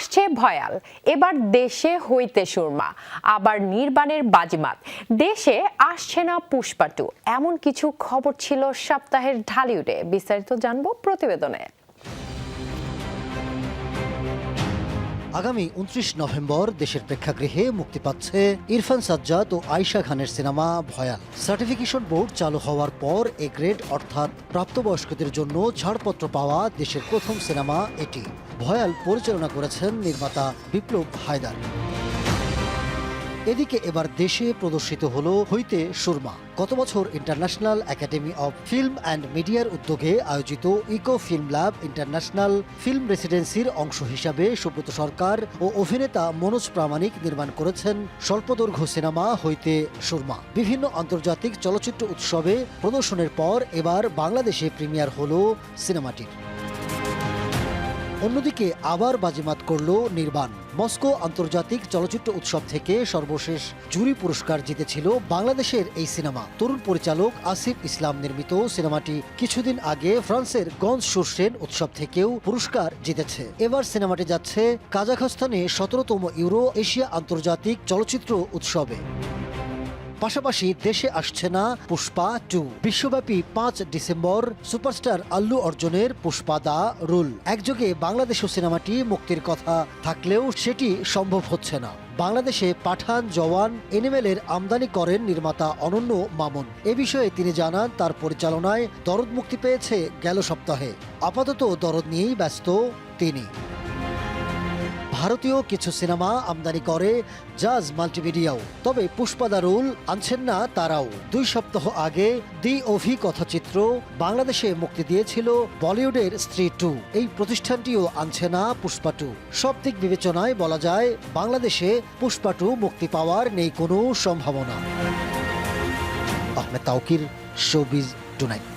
আসছে ভয়াল। এবার দেশে হইতে সুরমা, আবার নির্বাণের বাজিমাত। দেশে আসছে না পুষ্পাটু। এমন কিছু খবর ছিল সপ্তাহের ঢালিউডে। বিস্তারিত জানব প্রতিবেদনে। আগামী উনত্রিশ নভেম্বর দেশের প্রেক্ষাগৃহে মুক্তি পাচ্ছে ইরফান সাজ্জাদ ও আয়শা খানের সিনেমা ভয়াল। সার্টিফিকেশন বোর্ড চালু হওয়ার পর এ গ্রেড, অর্থাৎ প্রাপ্তবয়স্কদের জন্য ছাড়পত্র পাওয়া দেশের প্রথম সিনেমা এটি। ভয়াল পরিচালনা করেছেন নির্মাতা বিপ্লব হায়দার। এদিকে এবার দেশে প্রদর্শিত হলো হইতে সুরমা। গত বছর international academy of film and মিডিয়ার উদ্যোগে আয়োজিত eco film lab international film রেসিডেন্সির অংশ হিসাবে সুব্রত সরকার ও অভিনেতা মনোজ প্রামাণিক নির্মাণ করেছেন স্বল্পদৈর্ঘ্য সিনেমা হইতে সুরমা। বিভিন্ন আন্তর্জাতিক চলচ্চিত্র উৎসবে প্রদর্শনের পর এবার বাংলাদেশে প্রিমিয়ার হলো সিনেমাটির। অন্যদিকে আবার বাজিমাত করল নির্বাণ। মস্কো আন্তর্জাতিক চলচ্চিত্র উৎসব থেকে সর্বশেষ জুরি পুরস্কার জিতেছিল বাংলাদেশের এই সিনেমা। তরুণ পরিচালক আসিফ ইসলাম নির্মিত সিনেমাটি কিছুদিন আগে ফ্রান্সের গঞ্জ সুরসেন উৎসব থেকেও পুরস্কার জিতেছে। এবার সিনেমাটি যাচ্ছে কাজাখস্তানে সতেরোতম ইউরো এশিয়া আন্তর্জাতিক চলচ্চিত্র উৎসবে। পাশাপাশি দেশে আসছে না পুষ্পা টু। বিশ্বব্যাপী পাঁচ ডিসেম্বর সুপারস্টার আল্লু অর্জুনের পুষ্পা দা রুল। একযোগে বাংলাদেশ সিনেমাটি মুক্তির কথা থাকলেও সেটি সম্ভব হচ্ছে না। বাংলাদেশে পাঠান জওয়ান এনিমেলের আমদানি করেন নির্মাতা অনন্য মামুন। এ বিষয়ে তিনি জানান, তার পরিচালনায় দরদ মুক্তি পেয়েছে গেল সপ্তাহে। আপাতত দরদ নিয়েই ব্যস্ত তিনি। ভারতীয় কিছু সিনেমা আমদানি করে জাজ মাল্টিমিডিয়াও। তবে পুষ্পাদারুল আনছেন না তারাও। দুই সপ্তাহ আগে দি অভি কথাচিত্র বাংলাদেশে মুক্তি দিয়েছিল বলিউডের স্ত্রী টু। এই প্রতিষ্ঠানটিও আনছে না পুষ্পা টু। সব দিক বিবেচনায় বলা যায়, বাংলাদেশে পুষ্পা টু মুক্তি পাওয়ার নেই কোনো সম্ভাবনা। Ahmed Tauquir showbiz tonight.